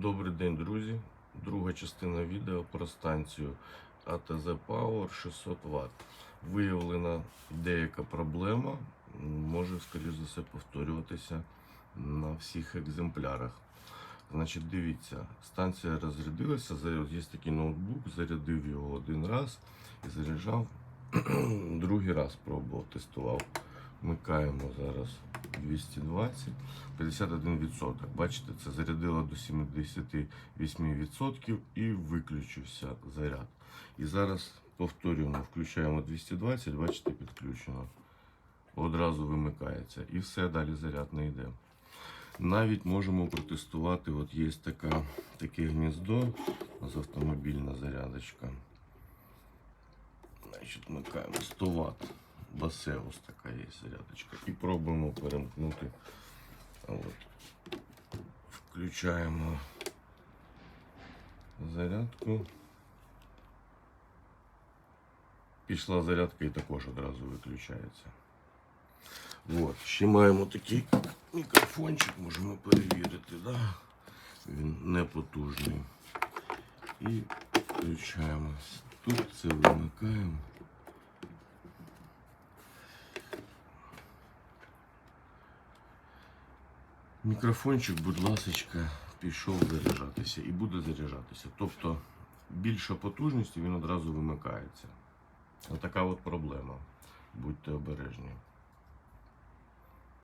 Добрий день, друзі. Друга частина відео про станцію ATZ Power 600 Вт. Виявлена деяка проблема, може, скоріш за все, повторюватися на всіх екземплярах. Значить, дивіться, станція розрядилася, є такий ноутбук, зарядив його один раз і заряджав другий раз пробував, тестував. Вмикаємо зараз 220, 51%. Бачите, це зарядило до 78% і виключився заряд. І зараз повторюємо, включаємо 220, бачите, підключено. Одразу вимикається. І все, далі заряд не йде. Навіть можемо протестувати, от є така, таке гніздо, з автомобільна зарядочка. Значить, вмикаємо 100 Вт. Басеус така є зарядочка. І пробуємо перемкнути. От. Включаємо зарядку. Пішла зарядка і також одразу виключається. От. Ще маємо такий мікрофончик, можемо перевірити, да? він не потужний. І включаємо. Тут це вимикаємо. Мікрофончик, будь ласка, пішов заряджатися і буде заряджатися. Тобто більша потужність він одразу вимикається. Отака от проблема. Будьте обережні.